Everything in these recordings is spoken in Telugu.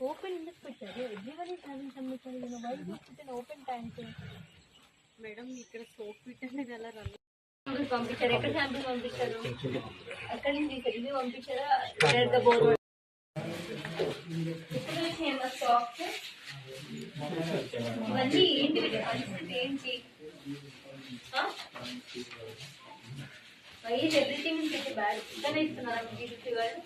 ఓపెన్ ఎందుకు పెట్టారు? Everyone is having submission you why you put in open tank madam ఇక్కడ సోప్ పెట్టండి ఎలా రన్ పంపించారు. ఎక్కడ శాంపుల్ పంపించారు? అక్కడి నుంచి ఇది పంపించారా? ద బోర్డ్ ఫేమస్ సాఫ్ట్ ఇవన్నీ ఏంటి పరిస్థితి ఏంటి? వైజ్ ఎవ్రీథింగ్ ఇస్ బ్యాడ్ ఇతనే ఇస్తున్నారా జీడిపి గారు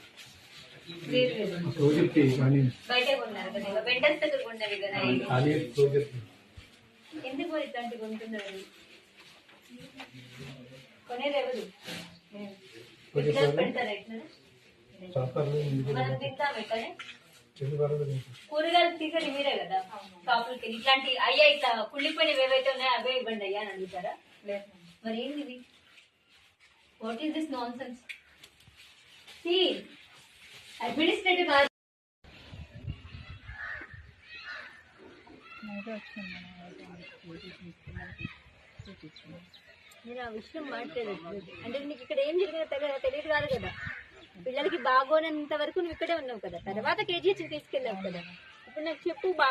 ప్రాజెక్ట్ కానీ బయట కొన్నారు కదా వెంటర్స్ దగ్గర కదా. అదే ప్రాజెక్ట్ ఎందుకు ఇట్లాంటి కొంటున్నారు? కొనేది ఎవరు? పెడతారా ఇట్లా మనం తింటాం కూరగాయలు తీసేది మీరే కదా? షాపులకి వెళ్ళి ఇట్లాంటి అయ్యా ఇట్లా కుళ్ళిపోయినవి ఏవైతే ఉన్నాయో అవే ఇవ్వండి అయ్యా అని అడుగుతారా? మరి ఏంది ఇది what is this nonsense see administrative నేను ఆ విషయం మాట్లాడలేదు అంటే నీకు ఇక్కడ ఏం జరిగిందో తెలియదు కాదు కదా. పిల్లలకి బాగోనంత వరకు నువ్వు ఇక్కడే ఉన్నావు కదా. తర్వాత కేజీహెచ్ తీసుకెళ్ళావు కదా. ఇప్పుడు నాకు చెప్పు బా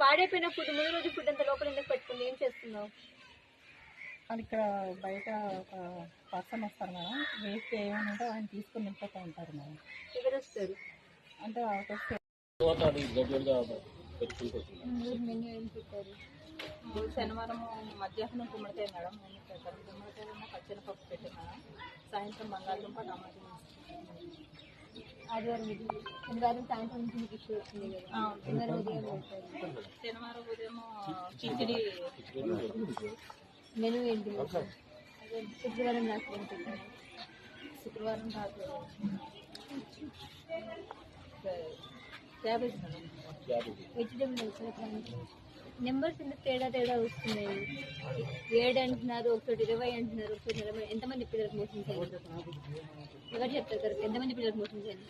పాడైపోయిన ఫుడ్ ముందు రోజు ఫుడ్ అంత లోపల ఎందుకు పెట్టుకుని ఏం చేస్తున్నావు? వాళ్ళు ఇక్కడ బయట ఒక పర్సన్ వస్తారు మేడం వేస్ట్ ఏమైనా ఉంటే ఆయన తీసుకుని వెళ్ళిపోతూ ఉంటారు మేడం. ఎవరు వస్తారు అంటే వాళ్ళకి వస్తే మెన్యూ ఏం పెట్టారు? శనివారం మధ్యాహ్నం గుమ్మడికాయ మేడం నేను పెట్టాను గుమ్మడికాయ పచ్చని పప్పు పెట్టాను మేడం సాయంత్రం బంగాళదుంప టమాటా ఆదివారం ఇది. శనివారం సాయంత్రం నుంచి మీకు ఇష్యూ వచ్చింది కదా. శనివారం ఉదయం శనివారం ఉదయం కిచిడి. మెనూ ఏంటి? శుక్రవారం రాత్రి శుక్రవారం రాత్రి. క్యాబేజ్ వెజిటేబుల్ నెంబర్స్ ఎందుకు తేడా తేడా వస్తున్నాయి? ఏడు అంటున్నారు ఒకటి ఇరవై అంటున్నారు ఒకటి ఇరవై ఎంతమంది పిల్లలకు మోసం చేయాలి? ఎవరు చెప్తారు కరెక్ట్? ఎంతమంది పిల్లలకు మోసం చేయాలి?